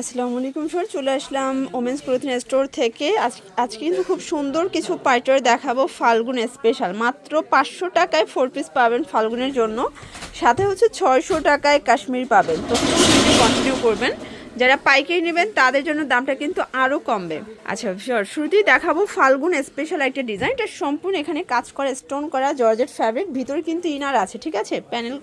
আসসালামু আলাইকুম স্যার চলে আসলাম ওমেন্স ক্লোথিং স্টোর থেকে। আজ, আজকে কিন্তু খুব সুন্দর কিছু পাইটার দেখাবো ফাল্গুন স্পেশাল মাত্র পাঁচশো টাকায় ফোর পিস পাবেন ফাল্গুনের জন্য। সাথে হচ্ছে ছয়শো টাকায় কাশ্মীর পাবেন। তো কন্টিনিউ করবেন। যারা পাইকারি নেবেন, তাদের জন্য দামটা কিন্তু আরও কমবে। আচ্ছা স্যার শুরুতেই দেখাবো ফাল্গুন স্পেশাল একটা ডিজাইন এটা সম্পূর্ণ এখানে কাজ করা স্টোন করা, জর্জেট ফ্যাব্রিক ভিতরে কিন্তু ইনার আছে, ঠিক আছে? প্যানেল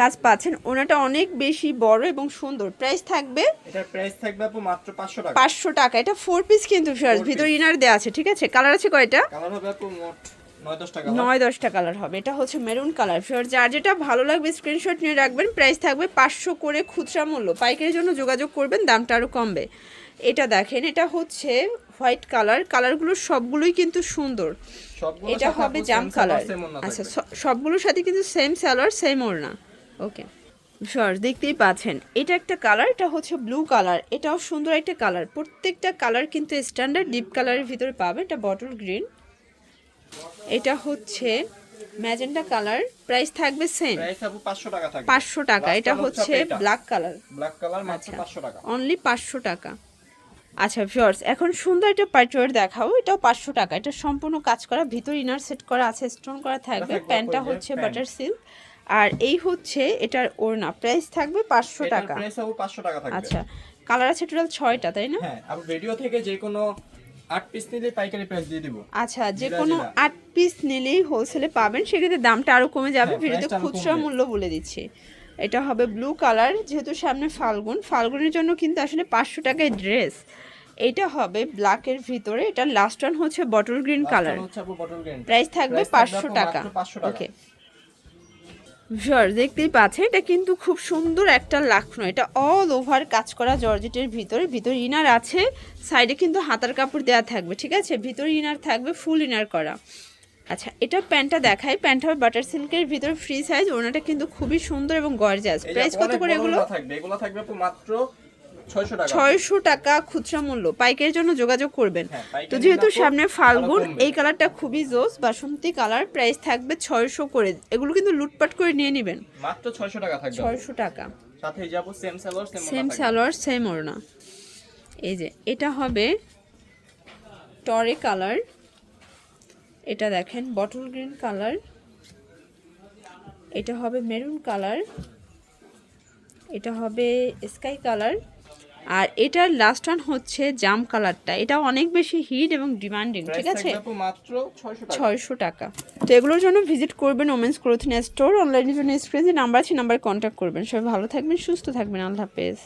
কাজ পাচ্ছেন। ওনাটা অনেক বেশি বড় এবং সুন্দর। প্রাইস থাকবে এটার প্রাইস থাকবে আপু মাত্র পাঁচশো টাকা। পাঁচশো টাকা। এটা ফোর পিস কিন্তু ফিয়ার্স ভিতর ইনার দেওয়া আছে ঠিক আছে? কালার আছে কয়টা? কালার হবে আপু মোট নয় দশটা কালার হবে। এটা হচ্ছে মেরুন কালার ফিয়ার যার যেটা ভালো লাগবে স্ক্রিনশট নিয়ে রাখবেন। প্রাইস থাকবে পাঁচশো করে খুচরা মূল্য। পাইকারির জন্য যোগাযোগ করবেন দামটা আরও কমবে। এটা দেখেন এটা হচ্ছে হোয়াইট কালার কালারগুলো সবগুলোই কিন্তু সুন্দর। এটা হবে জাম কালার আচ্ছা সবগুলোর সাথে কিন্তু সেম স্যালোয়ার সেম ওড়না। ওকে সর দেখতেই পাচ্ছেন। এটা একটা কালার এটা হচ্ছে ব্লু কালার এটাও সুন্দর একটা কালার প্রত্যেকটা কালার কিন্তু স্ট্যান্ডার্ড ডিপ কালারের ভিতরে পাবে এটা বটল গ্রিন এটা হচ্ছে ম্যাজেন্টা কালার প্রাইস থাকবে সেম প্রাইস আপু পাঁচশো টাকা থাকবে। পাঁচশো টাকা। এটা হচ্ছে। ব্ল্যাক কালার ব্ল্যাক কালার মাত্র আচ্ছা। পাঁচশো টাকা। অনলি পাঁচশো টাকা। আচ্ছা ভিউয়ার্স এখন সুন্দর একটা পার্টিওয়ার দেখাও এটাও পাঁচশো টাকা। এটা সম্পূর্ণ কাজ করা। ভিতর ইনার সেট করা আছে স্টোন করা থাকবে। থাকবে প্যান্টটা হচ্ছে বাটার সিল্ক আর এই হচ্ছে এটার ওড়না। প্রাইস থাকবে পাঁচশো টাকা। প্রাইস পাঁচশো টাকা থাকবে। আচ্ছা কালার আছে টোটাল ছয়টা তাই না? হ্যাঁ আপু ভিডিও থেকে যে কোনো আট পিস নিলে পাইকারি প্রাইস দিয়ে দিব। আচ্ছা যে কোনো আট পিস নিলেই হোলসেলে পাবেন সেক্ষেত্রে দামটা আরও কমে যাবে। হ্যাঁ, ভিডিওতে খুচরা মূল্য বলে দিচ্ছি। এটা হবে ব্লু কালার যেহেতু সামনে ফাল্গুন। ফাল্গুনের জন্য কিন্তু আসলে পাঁচশো টাকায় ড্রেস এটা হবে ব্ল্যাকের ভিতরে। এটা লাস্ট ওয়ান হচ্ছে বটল গ্রিন কালার প্রাইস থাকবে পাঁচশো টাকা। মাত্র 500 টাকা। ওকে ভিউয়ার দেখতেই পাচ্ছেন এটা কিন্তু খুব সুন্দর একটা লাখনো এটা অল ওভার কাজ করা জর্জেটের ভিতরে ভিতর ইনার আছে সাইডে কিন্তু হাতার কাপড় দেওয়া থাকবে ঠিক আছে? ভিতর ইনার থাকবে ফুল ইনার করা। আচ্ছা এটা প্যান্টটা দেখাই প্যান্ট হবে বাটার সিল্কের ভিতরে ফ্রি সাইজ ওনাটা কিন্তু খুবই সুন্দর এবং গর্জাস প্রাইস কত করে এগুলো? থাকবে এগুলো থাকবে মাত্র ছয়শো টাকা। খুচরা মূল্য। পাইকারের জন্য যোগাযোগ করবেন। হ্যাঁ, তো যেহেতু সামনে ফাল্গুন এই কালারটা খুবই জোস। বাসন্তী কালার প্রাইস থাকবে ছয়শো করে। এগুলো কিন্তু লুটপাট করে নিয়ে নেবেন। মাত্র ছয়শো টাকা থাকবে। ছয়শো টাকা। সাথে এই same salwar same salwar same ওড়না এই যে এটা হবে টরে কালার। এটা দেখেন বটল গ্রিন কালার। এটা হবে মেরুন কালার। এটা হবে স্কাই কালার। আর এটার লাস্ট ওয়ান হচ্ছে জাম কালারটা এটা অনেক বেশি হিট এবং ডিমান্ডিং ঠিক আছে? মাত্র ছয়শো টাকা। তো এগুলোর জন্য ভিজিট করবেন ওমেন্স ক্লোথিনিয়া স্টোর অনলাইনের জন্য স্ক্রিনে নাম্বার আছে নাম্বার কন্ট্যাক্ট করবেন। সবাই ভালো থাকবেন সুস্থ থাকবেন আল্লাহ হাফেজ।